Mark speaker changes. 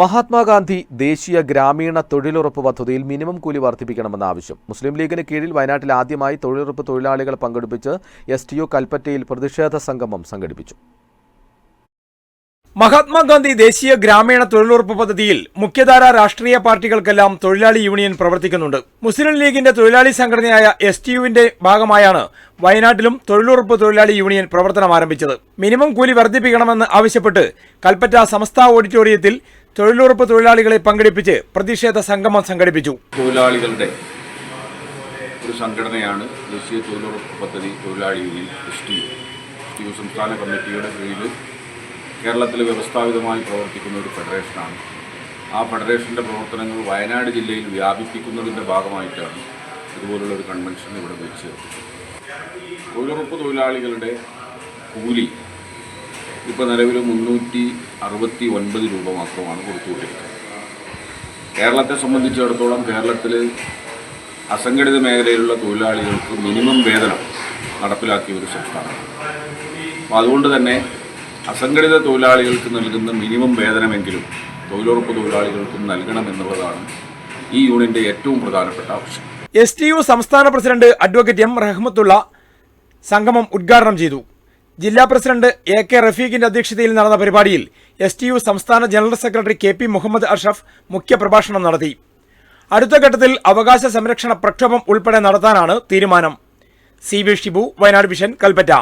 Speaker 1: മഹാത്മാഗാന്ധി ദേശീയ ഗ്രാമീണ തൊഴിലുറപ്പ് പദ്ധതിയിൽ മിനിമം കൂലി വർദ്ധിപ്പിക്കണമെന്ന ആവശ്യം. മുസ്ലിം ലീഗിന് കീഴിൽ വയനാട്ടിൽ ആദ്യമായി തൊഴിലുറപ്പ് തൊഴിലാളികൾ പങ്കെടുപ്പിച്ച് എസ് ടി കൽപ്പറ്റയിൽ പ്രതിഷേധ സംഗമം സംഘടിപ്പിച്ചു.
Speaker 2: മഹാത്മാഗാന്ധി ദേശീയ ഗ്രാമീണ തൊഴിലുറപ്പ് പദ്ധതിയിൽ മുഖ്യധാര രാഷ്ട്രീയ പാർട്ടികൾക്കെല്ലാം തൊഴിലാളി യൂണിയൻ പ്രവർത്തിക്കുന്നുണ്ട്. മുസ്ലിം ലീഗിന്റെ തൊഴിലാളി സംഘടനയായ എസ് ടി യുവിന്റെ ഭാഗമായാണ് വയനാട്ടിലും തൊഴിലുറപ്പ് തൊഴിലാളി യൂണിയൻ പ്രവർത്തനം ആരംഭിച്ചത്. മിനിമം കൂലി വർദ്ധിപ്പിക്കണമെന്ന് ആവശ്യപ്പെട്ട് കൽപ്പറ്റ സമസ്ത ഓഡിറ്റോറിയത്തിൽ തൊഴിലുറപ്പ് തൊഴിലാളികളെ പങ്കെടുപ്പിച്ച് പ്രതിഷേധ സംഗമം സംഘടിപ്പിച്ചു.
Speaker 3: തൊഴിലാളികളുടെ ഒരു സംഘടനയാണ് ദേശീയ തൊഴിലുറപ്പ് പദ്ധതി തൊഴിലാളി യൂണിയൻ സംസ്ഥാന കമ്മിറ്റിയുടെ കീഴിൽ കേരളത്തിൽ വ്യവസ്ഥാപിതമായി പ്രവർത്തിക്കുന്ന ഒരു ഫെഡറേഷനാണ്. ആ ഫെഡറേഷന്റെ പ്രവർത്തനങ്ങൾ വയനാട് ജില്ലയിൽ വ്യാപിപ്പിക്കുന്നതിന്റെ ഭാഗമായിട്ടാണ് ഇതുപോലുള്ള ഒരു കൺവെൻഷൻ ഇവിടെ വെച്ച് തൊഴിലുറപ്പ് തൊഴിലാളികളുടെ കൂലി ഇപ്പോൾ നിലവിൽ മുന്നൂറ്റി അറുപത്തി ഒൻപത് രൂപ മാത്രമാണ് കൊടുത്തുകൊണ്ടിരിക്കുന്നത്. കേരളത്തെ സംബന്ധിച്ചിടത്തോളം കേരളത്തിൽ അസംഘടിത മേഖലയിലുള്ള തൊഴിലാളികൾക്ക് മിനിമം വേതനം നടപ്പിലാക്കിയ ഒരു സംസ്ഥാനമാണ്. അപ്പോൾ അതുകൊണ്ട് തന്നെ അസംഘടിത തൊഴിലാളികൾക്ക് നൽകുന്ന മിനിമം വേതനമെങ്കിലും തൊഴിലുറപ്പ് തൊഴിലാളികൾക്കും നൽകണമെന്നുള്ളതാണ് ഈ യൂണിയന്റെ ഏറ്റവും പ്രധാനപ്പെട്ട ആവശ്യം.
Speaker 2: എസ് ടി യു സംസ്ഥാന പ്രസിഡന്റ് അഡ്വക്കേറ്റ് എം റഹ്മത്തുള്ള സംഗമം ഉദ്ഘാടനം ചെയ്തു. ജില്ലാ പ്രസിഡന്റ് എ കെ റഫീഖിന്റെ അധ്യക്ഷതയിൽ നടന്ന പരിപാടിയിൽ എസ് ടി യു സംസ്ഥാന general secretary K P Muhammad Ashraf മുഖ്യപ്രഭാഷണം നടത്തി. അടുത്ത ഘട്ടത്തിൽ അവകാശ സംരക്ഷണ പ്രക്ഷോഭം ഉൾപ്പെടെ നടത്താനാണ് തീരുമാനം. C V Shibu Wayanad vision Kalpetta.